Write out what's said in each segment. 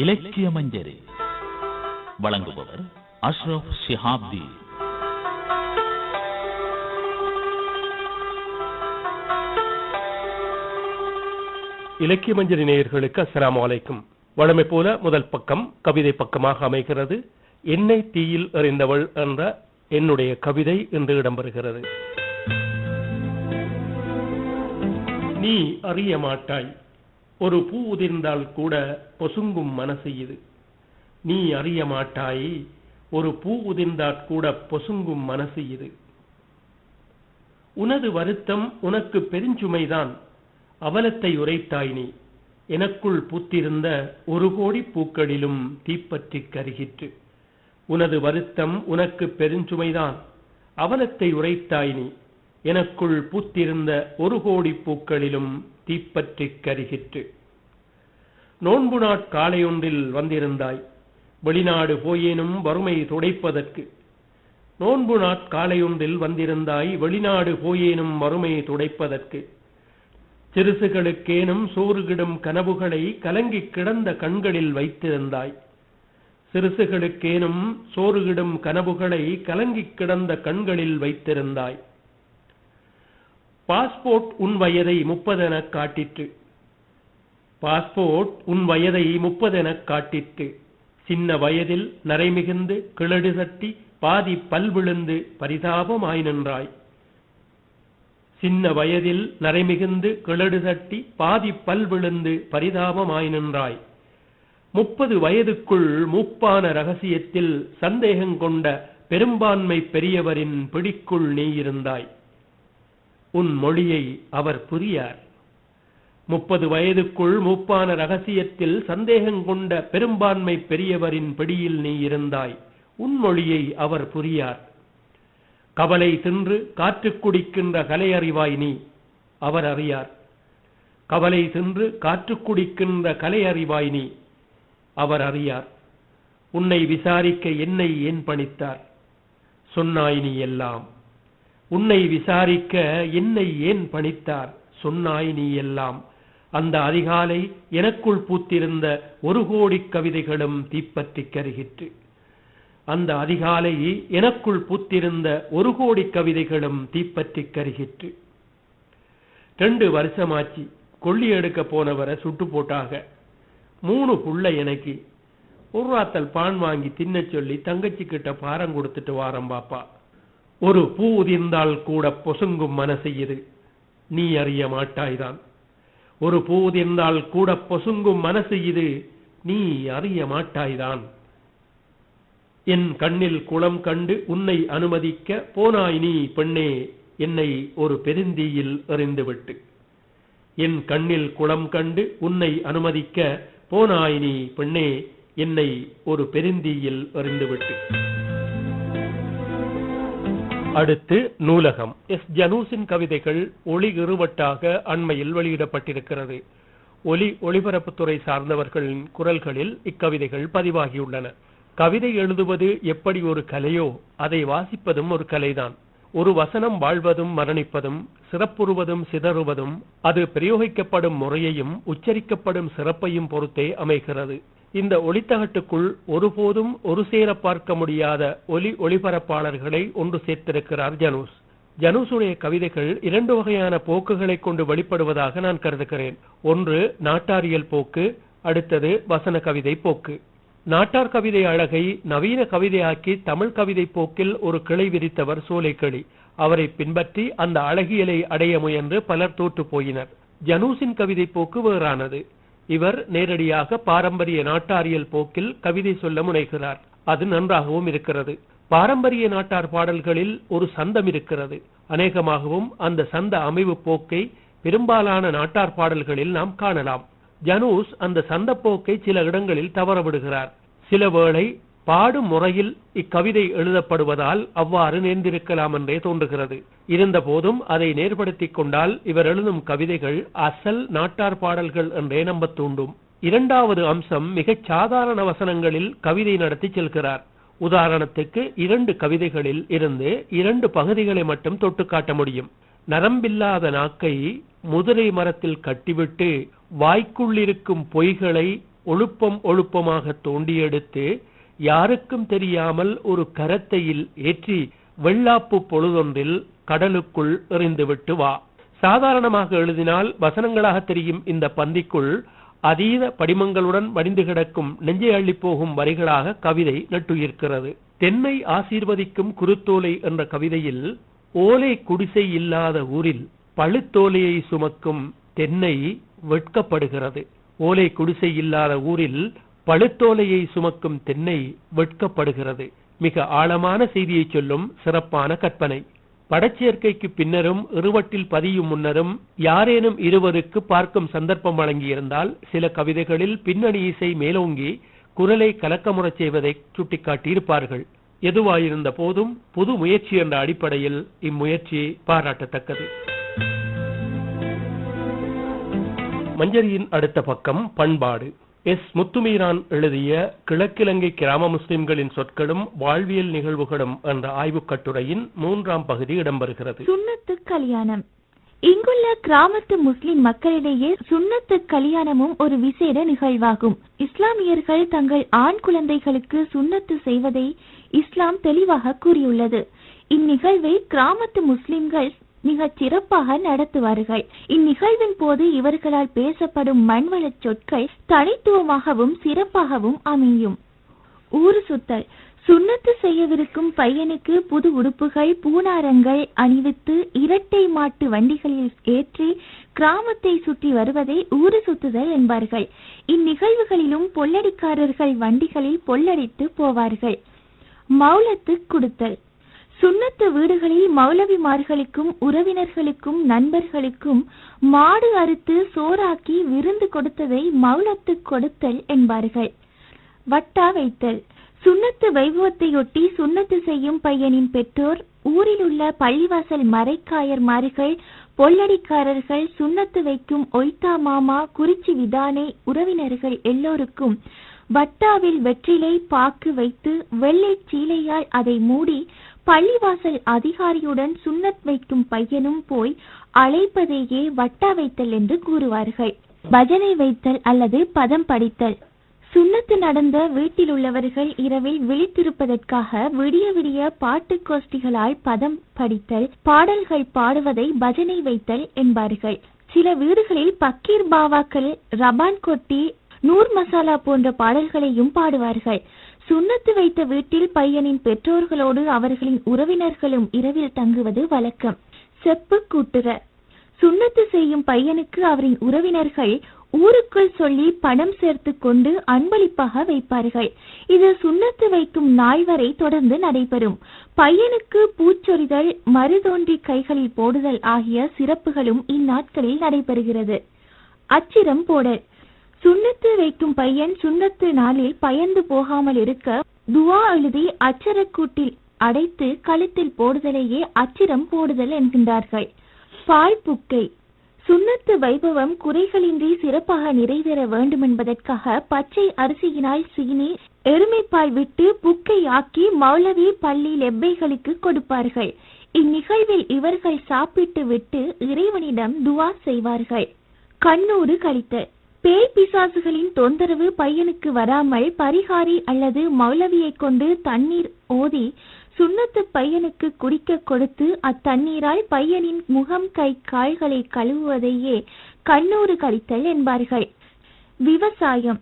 இலக்கிய மஞ்சரி வழங்குபவர் அஷ்ரப் ஷிஹாப்தி. இலக்கிய மஞ்சரி நேயர்களுக்கு அஸ்லாம் வலைக்கும் வழமை போல முதல் பக்கம் கவிதை பக்கமாக அமைகிறது. என்னை தீயில் எறிந்தவள் என்ற என்னுடைய கவிதை என்று இடம்பெறுகிறது. நீ அறிய மாட்டாய். ஒரு பூ உதிர்ந்தால் கூட பொசுங்கும் மனசு இது. நீ அறிய மாட்டாய் ஒரு பூ உதிர்ந்தாற் கூட பொசுங்கும் மனசு இது. உனது வருத்தம் உனக்கு பெருஞ்சுமைதான் அவலத்தை உரைத்தாய் நீ. எனக்குள் பூத்திருந்த ஒரு கோடி பூக்களிலும் தீப்பற்றிக் கருகிற்று. உனது வருத்தம் உனக்கு பெருஞ்சுமைதான் அவலத்தை உரைத்தாய் நீ. எனக்குள் பூத்திருந்த ஒரு கோடி பூக்களிலும் தீப்பற்றிக் கருகிற்று. நோன்பு நாட்காலையொன்றில் வந்திருந்தாய். வெளிநாடு போயேனும் வறுமை துடைப்பதற்கு. நோன்பு நாட்காலையொன்றில் வந்திருந்தாய். வெளிநாடு போயேனும் வறுமை துடைப்பதற்கு. சிறுசுகளுக்கேனும் சோறுகிடும் கனவுகளை கலங்கிக் கிடந்த கண்களில் வைத்திருந்தாய். சிறுசுகளுக்கேனும் சோறுகிடும் கனவுகளை கலங்கிக் கிடந்த கண்களில் வைத்திருந்தாய். பாஸ்போர்ட் உன் வயதை முப்பதெனக் காட்டிற்று. பாஸ்போர்ட் உன் வயதை முப்பதெனக் காட்டிற்று. சின்ன வயதில் நரைமிகுந்து கிளடு தட்டி பாதி பல் விழுந்து பரிதாபமாய் நின்றாய். சின்ன வயதில் நரைமிகுந்து கிளடு தட்டி பாதி பல் விழுந்து பரிதாபமாய் நின்றாய். முப்பது வயதுக்குள் மூப்பான ரகசியத்தில் சந்தேகம் கொண்ட பெரும்பான்மை பெரியவரின் பிடிக்குள் நீ இருந்தாய். உன் மொழியை அவர் புரியார். முப்பது வயதுக்குள் மூப்பான ரகசியத்தில் சந்தேகம் கொண்ட பெரும்பான்மை பெரியவரின் பிடியில் நீ இருந்தாய். உன் மொழியை அவர் புரியார். கவலை தின்று காற்று குடிக்கின்ற கலையறிவாய் நீ அவர் அறியார். கவலை தின்று காற்று குடிக்கின்ற கலையறிவாய் நீ அவர் அறியார். உன்னை விசாரிக்க என்னை ஏன் பணித்தார்? சொன்னாய் நீ எல்லாம். உன்னை விசாரிக்க என்னை ஏன் பணித்தார்? சொன்னாய் நீ எல்லாம் அந்த அதிகாலை எனக்குள் பூத்திருந்த ஒரு கோடி கவிதைகளும் தீப்பற்றி கருகிற்று. அந்த அதிகாலை எனக்குள் பூத்திருந்த ஒரு கோடி கவிதைகளும் தீப்பற்றி கருகிற்று. ரெண்டு வருஷமாச்சு கொள்ளி எடுக்க போனவரை சுட்டு போட்டாக. மூணு புள்ள எனக்கு. ஒரு ராத்தல் பான் வாங்கி தின்னச் சொல்லி தங்கச்சி கிட்ட பாரம் கொடுத்துட்டு வாரம் பாப்பா. ஒரு பூ உதிர்ந்தால் கூட பொசுங்கும் மனசு இது நீ அறிய மாட்டாய்தான். ஒரு பூ உதிர்ந்தால் கூட பொசுங்கும் மனசு இது நீ அறிய மாட்டாய்தான். என் கண்ணில் குளம் கண்டு உன்னை அனுமதிக்க போனாய் நீ பெண்ணே என்னை ஒரு பெருந்தீயில் எறிந்துவிட்டு. என் கண்ணில் குளம் கண்டு உன்னை அனுமதிக்க போனாய் நீ பெண்ணே என்னை ஒரு பெருந்தீயில் எறிந்துவிட்டு. அடுத்து நூலகம். எஸ். ஜனூசின் கவிதைகள் ஒளி இருவட்டாக அண்மையில் வெளியிடப்பட்டிருக்கிறது. ஒலி ஒளிபரப்புத்துறை சார்ந்தவர்களின் குரல்களில் இக்கவிதைகள் பதிவாகியுள்ளன. கவிதை எழுதுவது எப்படி ஒரு கலையோ அதை வாசிப்பதும் ஒரு கலைதான். ஒரு வசனம் வாழ்வதும் மரணிப்பதும் சிறப்புறுவதும் சிதறுவதும் அது பிரயோகிக்கப்படும் முறையையும் உச்சரிக்கப்படும் சிறப்பையும் பொறுத்தே அமைகிறது. இந்த ஒளித்தகட்டுக்குள் ஒருபோதும் ஒரு சேர பார்க்க முடியாத ஒலி ஒளிபரப்பாளர்களை ஒன்று சேர்த்திருக்கிறார் ஜனூஸ். ஜனூசுடைய கவிதைகள் இரண்டு வகையான போக்குகளை கொண்டு வெளிப்படுவதாக நான் கருதுகிறேன். ஒன்று நாட்டாரியல் போக்கு அடுத்தது வசன கவிதை போக்கு. நாட்டார் கவிதை அழகை நவீன கவிதையாக்கி தமிழ் கவிதை போக்கில் ஒரு கிளை விரித்தவர் சோலைக்கிளி. அவரை பின்பற்றி அந்த அழகியலை அடைய முயன்று பலர் தோற்று போயினர். ஜனூசின் கவிதை போக்கு வேறானது. இவர் நேரடியாக பாரம்பரிய நாட்டாரியல் போக்கில் கவிதை சொல்ல முனைகிறார். அது நன்றாகவும் இருக்கிறது. பாரம்பரிய நாட்டார் பாடல்களில் ஒரு சந்தம் இருக்கிறது. அநேகமாகவும் அந்த சந்த அமைவு போக்கை பெரும்பாலான நாட்டார் பாடல்களில் நாம் காணலாம். ஜனூஸ் அந்த சந்த போக்கை சில இடங்களில் தவறவிடுகிறார். சில வேளை பாடும் முறையில் இக்கவிதை எழுதப்படுவதால் அவ்வாறு நேர்ந்திருக்கலாம் என்றே தோன்றுகிறது. இருந்த போதும் அதை நேர்படுத்திக் கொண்டால் இவர் எழுதும் கவிதைகள் அசல் நாட்டார் பாடல்கள் என்றே நம்பத் தூண்டும். இரண்டாவது அம்சம் மிகச் சாதாரண வசனங்களில் கவிதை நடத்தி செல்கிறார். உதாரணத்துக்கு இரண்டு கவிதைகளில் இருந்து இரண்டு பகுதிகளை மட்டும் தொட்டு காட்ட முடியும். நரம்பில்லாத நாக்கை முதிரை மரத்தில் கட்டிவிட்டு வாய்க்குள்ளிருக்கும் பொய்களை ஒழுப்பம் ஒழுப்பமாக தோண்டியெடுத்து எடுத்து யாருக்கும் தெரியாமல் ஒரு கரத்தையில் ஏற்றி வெள்ளாப்பு பொழுதொன்றில் கடலுக்குள் எறிந்துவிட்டு வா. சாதாரணமாக எழுதினால் வசனங்களாக தெரியும் இந்த பந்திக்குள் அதீத படிமங்களுடன் வடிந்து கிடக்கும் நெஞ்சை அள்ளி போகும் வரிகளாக கவிதை நட்டுயிர்க்கிறது. தென்னை ஆசீர்வதிக்கும் குருத்தோலை என்ற கவிதையில் ஓலை குடிசை இல்லாத ஊரில் பழுத்தோலையை சுமக்கும் தென்னை வெட்கப்படுகிறது. ஓலை குடிசை இல்லாத ஊரில் பழுத்தோலையை சுமக்கும் தென்னை வெட்கப்படுகிறது. மிக ஆழமான செய்தியை சொல்லும் சிறப்பான கற்பனை. படச்சேர்க்கைக்கு பின்னரும் இருவட்டில் பதியும் முன்னரும் யாரேனும் இருவருக்கு பார்க்கும் சந்தர்ப்பம் வழங்கியிருந்தால் சில கவிதைகளில் பின்னணி இசை மேலோங்கி குரலை கலக்கமுறச் செய்வதை சுட்டிக்காட்டியிருப்பார்கள். எதுவாயிருந்த போதும் புது முயற்சி என்ற அடிப்படையில் இம்முயற்சி பாராட்டத்தக்கது. மஞ்சரியின் அடுத்த பக்கம் பண்பாடு. எஸ். முத்துமீரான் எழுதிய கிழக்கிழங்கை கிராம முஸ்லிம்களின் சொற்களும் வாழ்வியல் நிகழ்வுகளும் என்ற ஆய்வுக் கட்டுரையின் மூன்றாம் பகுதி இடம்பெறுகிறது. சுண்ணத்து கல்யாணம். இங்குள்ள கிராமத்து முஸ்லிம் மக்களிடையே சுண்ணத்து கல்யாணமும் ஒரு விசேட நிகழ்வாகும். இஸ்லாமியர்கள் தங்கள் ஆண் குழந்தைகளுக்கு சுண்ணத்து செய்வதை இஸ்லாம் தெளிவாக கூறியுள்ளது. இந்நிகழ்வை கிராமத்து முஸ்லிம்கள் மிகச் சிறப்பாக நடத்துவார்கள். இந்நிகழ்வின் போது இவர்களால் பேசப்படும் மண்வளச் சொற்கள் தனித்துவமாகவும் சிறப்பாகவும் அமையும். ஊர் சுத்தல். சுண்ணத்து செய்யவிருக்கும் பையனுக்கு புது உடுப்புகள் பூனாரங்கள் அணிவித்து இரட்டை மாட்டு வண்டிகளில் ஏற்றி கிராமத்தை சுற்றி வருவதை ஊறு சுத்துதல் என்பார்கள். இந்நிகழ்வுகளிலும் பொல்லடிக்காரர்கள் வண்டிகளில் பொல்லடித்து போவார்கள். மௌலத்து குடுத்தல். சுண்ணத்து வீடுகளில் மௌலவிமார்களுக்கும் உறவினர்களுக்கும் நண்பர்களுக்கும் மாடு அறுத்து சோறாக்கி விருந்து கொடுத்ததை மௌலத்து கொடுத்தல் என்பார்கள். வட்டா வைத்தல். சுண்ணத்து வைபவத்தையொட்டி சுண்ணத்து செய்யும் பையனின் பெற்றோர் ஊரில் உள்ள பள்ளிவாசல் மறைக்காயர்மார்கள் பொல்லடிக்காரர்கள் சுண்ணத்து வைக்கும் ஒய்தா மாமா குறிச்சி விதானை உறவினர்கள் எல்லோருக்கும் வட்டாவில் வெற்றிலை பாக்கு வைத்து வெள்ளை சீலையால் அதை மூடி பள்ளிவாசல் அதிகாரியுடன் சுண்ணத் வைக்கும் பையனும் போய் அழைப்பதையே வட்டா வைத்தல் என்று கூறுவார்கள். பஜனை வைத்தல் அல்லது பதம் படித்தல். சுன்னத்து நடந்த வீட்டில் உள்ளவர்கள் இரவில் விழித்திருப்பதற்காக விடிய விடிய பாட்டு கோஷ்டிகளால் பதம் படித்தல் பாடல்கள் பாடுவதை பஜனை வைத்தல் என்பார்கள். சில வீடுகளில் பக்கீர் பாவாக்கள் ரபான் கொட்டி நூர் மசாலா போன்ற பாடல்களையும் பாடுவார்கள். சுண்ணத்து வைத்த வீட்டில் பையனின் பெற்றோர்களோடு அவர்களின் உறவினர்களும் இரவில் தங்குவது வழக்கம். செப்பு கூட்டுற சுண்ணத்து செய்யும் பையனுக்கு அவரின் உறவினர்கள் ஊருக்குள் சொல்லி பணம் சேர்த்து கொண்டு அன்பளிப்பாக வைப்பார்கள். இது சுண்ணத்து வைக்கும் நாள் வரை தொடர்ந்து நடைபெறும். பையனுக்கு பூச்சொரிதல் மருதோன்றி கைகளில் போடுதல் ஆகிய சிறப்புகளும் இந்நாட்களில் நடைபெறுகிறது. அச்சிரம் போடல். சுண்ணத்து வைக்கும் பையன் சுண்ணத்து நாளில் பயந்து போகாமல் இருக்க துவா எழுதி அச்சரக்கூட்டில் அடைத்து கழுத்தில் போடுதலையே அச்சிரம் போடுதல் என்கின்றார்கள். பால் புக்கை. சுண்ணத்து வைபவம் குறைகளின்றி சிறப்பாக நிறைவேற வேண்டும் என்பதற்காக பச்சை அரிசியினால் சீனி எருமைப்பால் விட்டு புக்கை ஆக்கி மௌலவி பள்ளி லெப்பைகளுக்கு கொடுப்பார்கள். இந்நிகழ்வில் இவர்கள் சாப்பிட்டு விட்டு இறைவனிடம் துவா செய்வார்கள். கண்ணூறு கழித்தல். பேய் பிசாசுகளின் தொந்தரவு பையனுக்கு வராமல் பரிகாரி அல்லது மௌலவியை கொண்டு தண்ணீர் ஓதி சுண்ணத்து பையனுக்கு குடிக்க கொடுத்து அத்தண்ணீரால் பையனின் முகம் கை கால்களை கழுவுவதையே கண்ணூறு கழித்தல் என்பார்கள். விவசாயம்.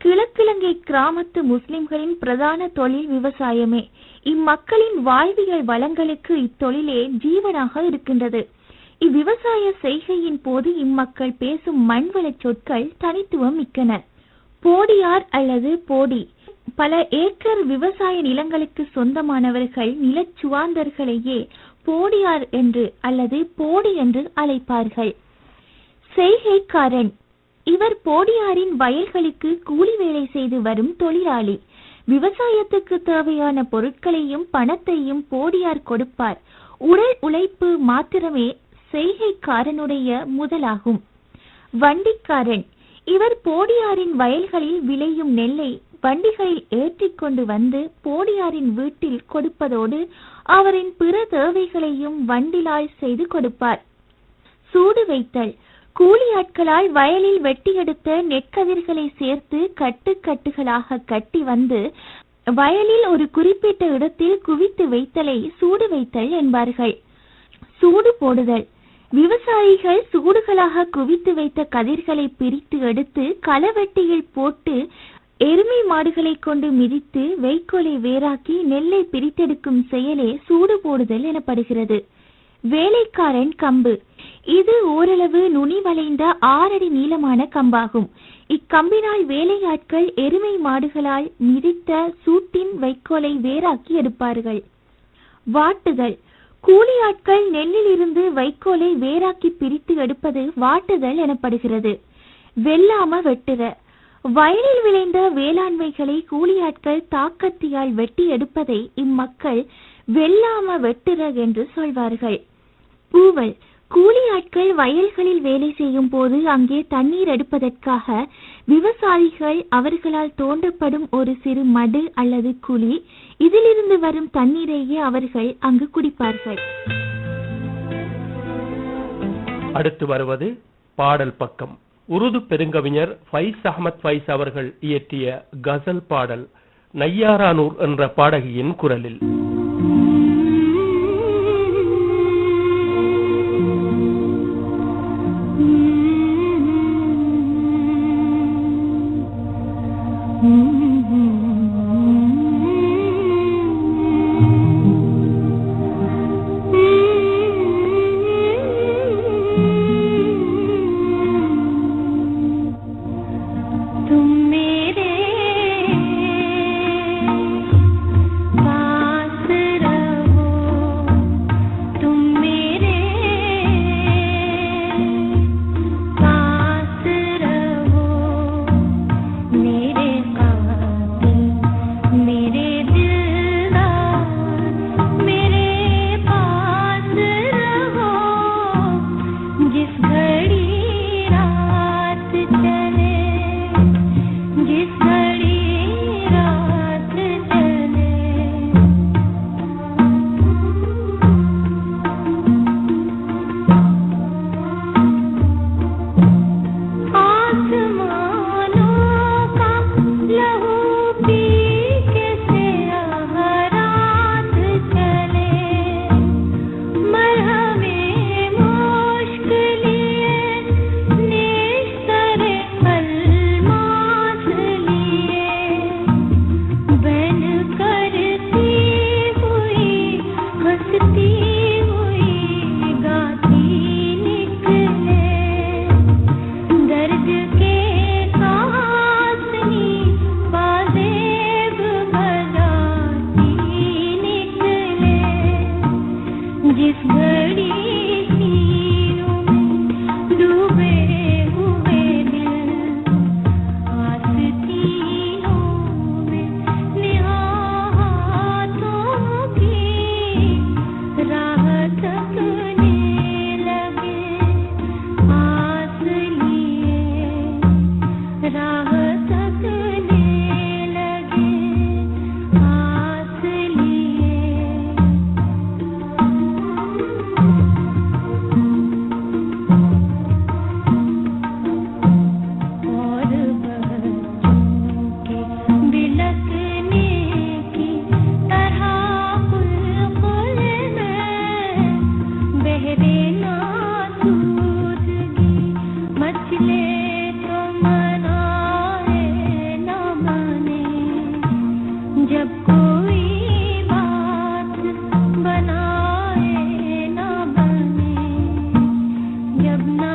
கிழக்கிழங்கை கிராமத்து முஸ்லிம்களின் பிரதான தொழில் விவசாயமே. இம்மக்களின் வாழ்வியல் வளங்களுக்கு இத்தொழிலே ஜீவனாக இருக்கின்றது. இவ்விவசாய செய்கையின் போது இம்மக்கள் பேசும் மண்வளச் சொற்கள் தனித்துவம் மிக்கன. போடியார் அல்லது போடி பல ஏக்கர் விவசாய நிலங்களுக்கு சொந்தமானவர்கள் நிலச்சுவாந்தர்களையே போடியார் என்று அல்லது போடி என்று அழைப்பார்கள். செய்கைக்காரன் இவர் போடியாரின் வயல்களுக்கு கூலி வேலை செய்து வரும் தொழிலாளி. விவசாயத்துக்கு தேவையான பொருட்களையும் பணத்தையும் போடியார் கொடுப்பார். உடல் உழைப்பு மாத்திரமே செய்கைக்காரனுடைய முதலாகும். வண்டிக்காரன் இவர் போடியாரின் வயல்களில் விளையும் நெல்லை வண்டிகளில் ஏற்றிக்கொண்டு வந்து போடியாரின் வீட்டில் கொடுப்பதோடு அவரின் பிற தேவைகளையும் வண்டிலால் செய்து கொடுப்பார். சூடு வைத்தல் கூலியாட்களால் வயலில் வெட்டியெடுத்த நெற்கதிர்களை சேர்த்து கட்டு கட்டுகளாக கட்டி வந்து வயலில் ஒரு குறிப்பிட்ட இடத்தில் குவித்து வைத்தலை சூடு வைத்தல் என்பார்கள். சூடு போடுதல் விவசாயிகள் சூடுகளாக குவித்து வைத்த கதிர்களை பிரித்து எடுத்து களவெட்டியில் போட்டு எருமை மாடுகளை கொண்டு மிதித்து வைக்கோலை வேறாக்கி நெல்லை பிரித்தெடுக்கும் செயலே சூடு போடுதல் எனப்படுகிறது. வேலைக்காரன் கம்பு. இது ஓரளவு நுனி வளைந்த ஆறடி நீளமான கம்பாகும். இக்கம்பினால் வேலையாட்கள் எருமை மாடுகளால் மிதித்த சூட்டின் வைக்கோலை வேறாக்கி எடுப்பார்கள். வாட்டுதல். கூலியாட்கள் நெல்லில் இருந்து வைக்கோலை வேறாக்கி பிரித்து எடுப்பது வாட்டுதல் எனப்படுகிறது. வெல்லாம வெட்டுற வயலில் விளைந்த வேளாண்மைகளை கூலியாட்கள் தாக்கத்தியால் வெட்டி எடுப்பதை இம்மக்கள் வெல்லாம வெட்டுற என்று சொல்வார்கள். பூவல். கூலியாட்கள் வயல்களில் வேலை செய்யும் போது அங்கே தண்ணீர் எடுப்பதற்காக விவசாயிகள் அவர்களால் தோண்டப்படும் ஒரு சிறு மடு அல்லது குழி இதிலிருந்து வரும் தண்ணீரையே அவர்கள் அங்கு குடிப்பார்கள். அடுத்து வருவது பாடல் பக்கம். உருது பெருங்கவிஞர் ஃபைஸ் அகமத் ஃபைஸ் அவர்கள் இயற்றிய கசல் பாடல் நையாரானூர் என்ற பாடகியின் குரலில். जब ना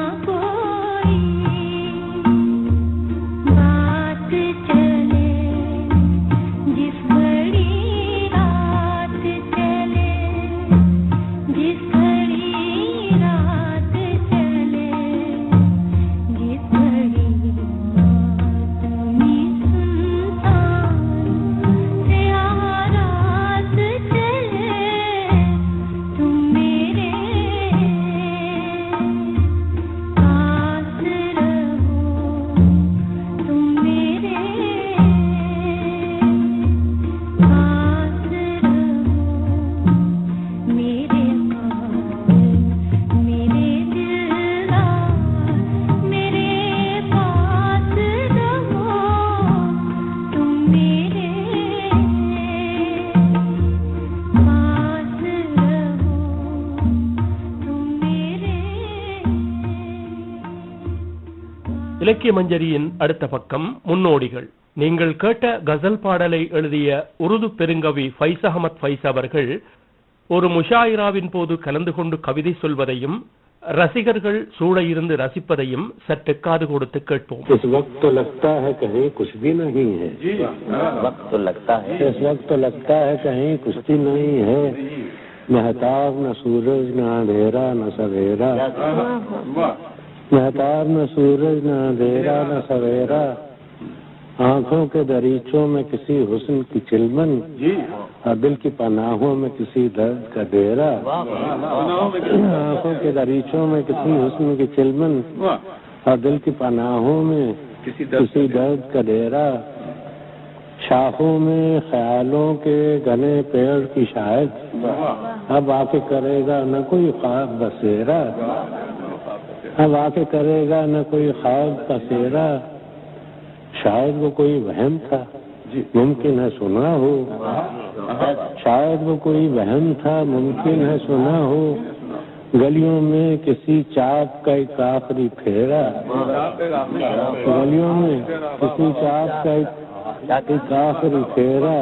இலக்கிய மஞ்சரியின் அடுத்த பக்கம் முன்னோடிகள் நீங்கள் கேட்ட கசல் பாடலை எழுதிய உருது பெருங்கவி ஃபைஸ் அகமத் ஃபைஸ் அவர்கள் ஒரு முஷாயிராவின் போது கலந்து கொண்டு கவிதை சொல்வதையும் ரசிகர்கள் சூழ இருந்து ரசிப்பதையும் சற்று காது கொடுத்து கேட்போம் इस वक्त तो लगता है कहीं कुछ भी नहीं है वक्त तो लगता है इस वक्त तो लगता है कहीं कुछ भी नहीं है महताब न सूरज न अंधेरा न सवेरा نہ نہ سورج نہ اندھیرا نہ سویرا آنکھوں کے دریچوں میں کسی حسن کی چلمن اور دل کی پناہوں میں کسی درد کا ڈیرا آنکھوں کے دریچوں میں کسی حسن کی چلمن اور دل کی پناہوں میں کسی درد کا ڈیرا شاخوں میں خیالوں کے گھنے پیڑ کی شاید اب آ کے کرے گا نہ کوئی خواب بسیرا اب آ کے کرے گا نہ کوئی خواب کا تیرا شاید وہ کوئی وہم تھا جی۔ ممکن ہے سنا ہو۔ شاید وہ کوئی وہم تھا ممکن ہے سنا ہو۔ گلیوں میں کسی چاپ کا ایک آخری پھیرا۔ گلیوں میں کسی چاپ کا ایک آخری پھیرا۔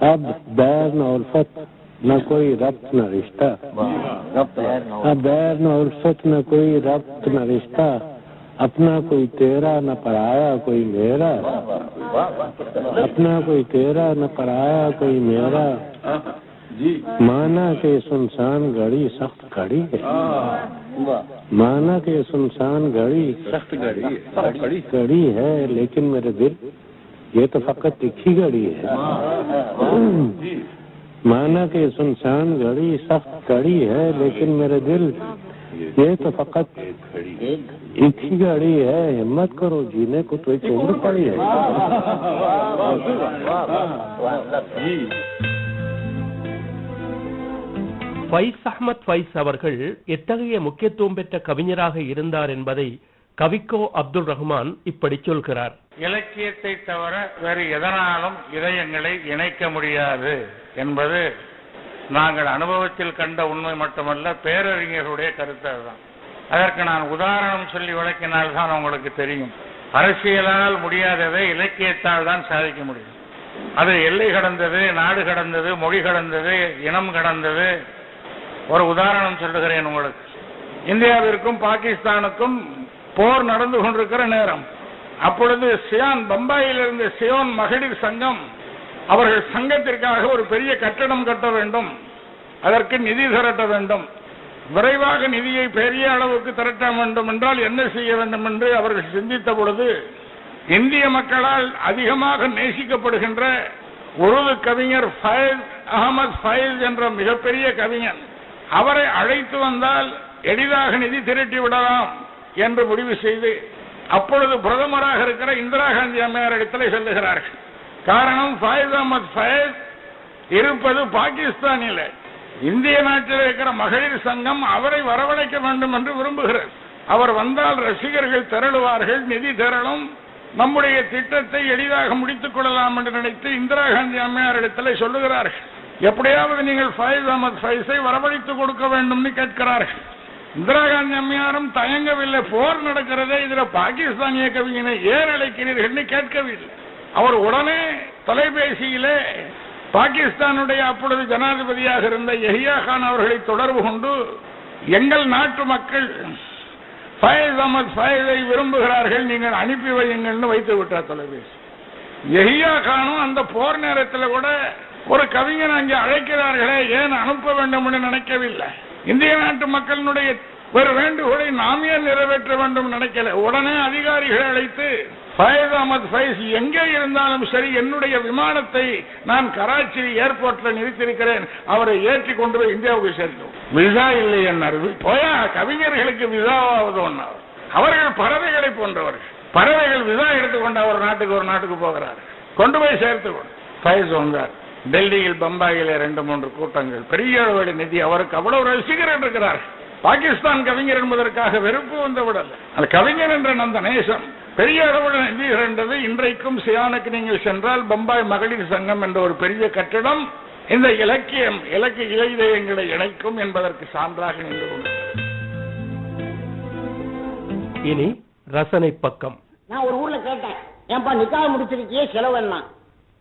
اب بیر نہ الفت نہ کوئی ربط نہ رشتہ بیر نہ الفت نہ کوئی ربط نہ رشتہ اپنا کوئی تیرا نہ پرایا کوئی میرا اپنا کوئی تیرا نہ پرایا کوئی میرا مانا کہ سنسان گھڑی سخت کھڑی ہے مانا کہ سنسان گھڑی سخت گھڑی کڑی ہے لیکن میرے دل یہ تو فقط تکھی گھڑی ہے माना के सुनसान घड़ी सख्त घड़ी है लेकिन मेरे दिल ये तो फकत एक ही गाड़ी है हिम्मत करो जीने को तो एक उम्र पड़ी है ஃபைஸ் அஹ்மத் ஃபைஸ் அவர்கள் எத்தகைய முக்கியத்துவம் பெற்ற கவிஞராக இருந்தார் என்பதை கவிக்கோ அப்துல் ரஹ்மான் இப்படி சொல்கிறார். இலக்கியத்தை தவிர வேறு எதனாலும் இதயங்களை இணைக்க முடியாது என்பது நாங்கள் அனுபவத்தில் கண்ட உண்மை மட்டுமல்ல பேரறிஞர்களுடைய கருத்து அதுதான். அதற்கு நான் உதாரணம் சொல்லி விளக்கினால்தான் உங்களுக்கு தெரியும். அரசியலால் முடியாததை இலக்கியத்தால் தான் சாதிக்க முடியும். அது எல்லை கடந்தது நாடு கடந்தது மொழி கடந்தது இனம் கடந்தது. ஒரு உதாரணம் சொல்லுகிறேன் உங்களுக்கு. இந்தியாவிற்கும் பாகிஸ்தானுக்கும் போர் நடந்து கொண்டிருக்கிற நேரம். அப்பொழுது சியான் பம்பாயில் இருந்த சியோன் மகளிர் சங்கம் அவர்கள் சங்கத்திற்காக ஒரு பெரிய கட்டடம் கட்ட வேண்டும். அதற்கு நிதி திரட்ட வேண்டும். விரைவாக நிதியை பெரிய அளவுக்கு திரட்ட வேண்டும் என்றால் என்ன செய்ய வேண்டும் என்று அவர்கள் சிந்தித்த பொழுது இந்திய மக்களால் அதிகமாக நேசிக்கப்படுகின்ற உருது கவிஞர் ஃபயஸ் அகமது ஃபயஸ் என்ற மிகப்பெரிய கவிஞன் அவரை அழைத்து வந்தால் எளிதாக நிதி திரட்டி விடலாம். என்று முடிவு செய்து அப்பொழுது பிரதமராக இருக்கிற இந்திரா காந்தி அம்மையார் இடத்துல செல்லுகிறார்கள். காரணம் ஃபயஸ் அகமது ஃபயஸ் இருப்பது பாகிஸ்தானில். இந்திய நாட்டில் இருக்கிற மகளிர் சங்கம் அவரை வரவழைக்க வேண்டும் என்று விரும்புகிறது. அவர் வந்தால் ரசிகர்கள் திரளுவார்கள் நிதி திரளும். நம்முடைய திட்டத்தை எளிதாக முடித்துக் கொள்ளலாம் என்று நினைத்து இந்திரா காந்தி அம்மையார் இடத்துல சொல்லுகிறார்கள். எப்படியாவது நீங்கள் ஃபைஸ் அகமது ஃபைஸை வரவழைத்து கொடுக்க வேண்டும் கேட்கிறார்கள். இந்திரா காந்தி அம்மையாரும் தயங்கவில்லை. போர் நடக்கிறதே. இதுல பாகிஸ்தானிய கவிஞனை ஏன் அழைக்கிறீர்கள்னு கேட்கவில்லை. அவர் உடனே தொலைபேசியிலே பாகிஸ்தானுடைய அப்பொழுது ஜனாதிபதியாக இருந்த எஹியா கான் அவர்களை தொடர்பு கொண்டு எங்கள் நாட்டு மக்கள் ஃபயஸ் அகமது ஃபயஸை விரும்புகிறார்கள். நீங்கள் அனுப்பி வையுங்கள்னு வைத்து விட்டார் தொலைபேசி. எஹியா கானும் அந்த போர் நேரத்தில் கூட ஒரு கவிஞன் அங்கே அழைக்கிறார்களே. ஏன் அனுப்ப வேண்டும் என்று நினைக்கவில்லை. இந்திய நாட்டு மக்களினுடைய ஒரு வேண்டுகோளை நாமே நிறைவேற்ற வேண்டும் நினைக்கல. உடனே அதிகாரிகளை அழைத்து ஃபயஸ் அகமது ஃபைஸ் எங்கே இருந்தாலும் சரி என்னுடைய விமானத்தை நான் கராச்சி ஏர்போர்ட்ல நிறுத்தியிருக்கிறேன். அவரை ஏற்றி கொண்டு போய் இந்தியாவுக்கு சேர்த்தோம். விசா இல்லை என்னார். போயா கவிஞர்களுக்கு விசாவாவது ஒன்னார் அவர்கள் பறவைகளை போன்றவர்கள். பறவைகள் விசா எடுத்துக்கொண்டு ஒரு நாட்டுக்கு ஒரு நாட்டுக்கு போகிறார். கொண்டு போய் சேர்த்து கொண்டு ஃபயஸ் வந்தார். டெல்லியில் பம்பாயில ரெண்டு மூன்று கூட்டங்கள். பெரிய அளவில் நிதி. அவருக்கு அவ்வளவு ரசிகர் இருக்கிறார். பாகிஸ்தான் கவிஞர் என்பதற்காக வெறுப்பு வந்து விடல. அந்த கவிஞர் என்ற அந்த நேசம். பெரிய அளவில் நிதி திரண்டது இன்றைக்கும் சியானுக்கு நீங்கள் சென்றால் பம்பாய் மகளிர் சங்கம் என்ற ஒரு பெரிய கட்டிடம் இந்த இலக்கியம் இலக்கிய இலக்கியங்களை இணைக்கும் என்பதற்கு சான்றாக நின்று கொண்டு இனி ரசனை பக்கம். நான் ஒரு ஊர்ல கேட்டேன். ஏன்பா நிக்காக முடிச்சிருக்கியே செலவு என்ன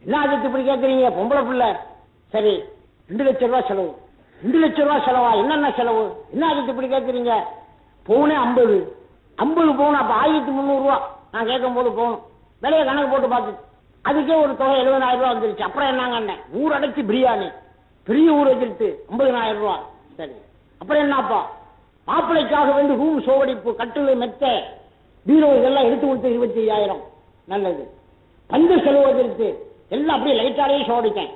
என்ன அதுக்கு இப்படி கேட்குறீங்க பொம்பளை பிள்ளை. சரி ரெண்டு லட்சம் ரூபா செலவு. ரெண்டு லட்சம் ரூபா செலவா? என்னென்ன செலவு? என்ன அதுக்கு இப்படி கேட்குறீங்க பவுனே ஐம்பது. ஐம்பது பவுன் அப்ப ஆயிரத்தி முந்நூறு நான் கேட்கும் போது போகணும் விலையை கணக்கு போட்டு பார்த்து. அதுக்கே ஒரு தொகை எழுபதாயிரம் ரூபா வந்துருச்சு. அப்புறம் என்னங்க ஊர் அடைச்சி பிரியாணி. பெரிய ஊர் வச்சிருத்து. ஐம்பதனாயிரம் ரூபா. சரி. அப்புறம் என்னப்பா? மாப்பிள்ளைக்காக வேண்டி ரூம் சோவடிப்பு கட்டில் மெத்த பீரோ இதெல்லாம் எடுத்து கொடுத்து இருபத்தி ஐயாயிரம். நல்லது. பந்து வந்திருக்கு எல்லாம் அப்படியே லைட்டாலேயே சோடிட்டேன்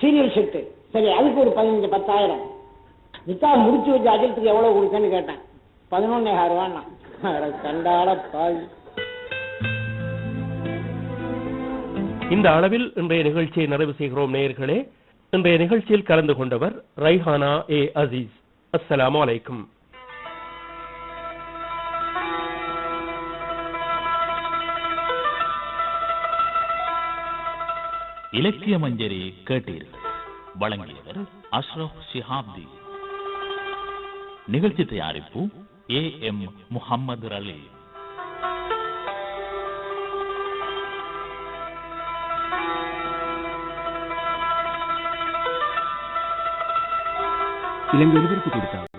சீரியல் செட்டு சரி அதுக்கு ஒரு பதினஞ்சு பத்தாயிரம். நிக்கா முடிச்சு வச்சு அஜித்துக்கு எவ்வளவு கொடுத்தேன்னு கேட்டேன். பதினொன்னே ஆறுவான்னா கண்டால பாய் இந்த அளவில் இன்றைய நிகழ்ச்சியை நிறைவு செய்கிறோம் நேயர்களே. இன்றைய நிகழ்ச்சியில் கலந்து கொண்டவர் ரைஹானா ஏ அசீஸ். அஸ்ஸலாமு அலைக்கும். இலக்கிய மஞ்சரி கேட்டீர்கள். வழங்கியவர் அஷ்ரப் ஷிஹாப்தி. நிகழ்ச்சி தயாரிப்பு ஏ எம் முகமது அலி இலங்கை ஒலிபரப்பு கொடுத்தார்.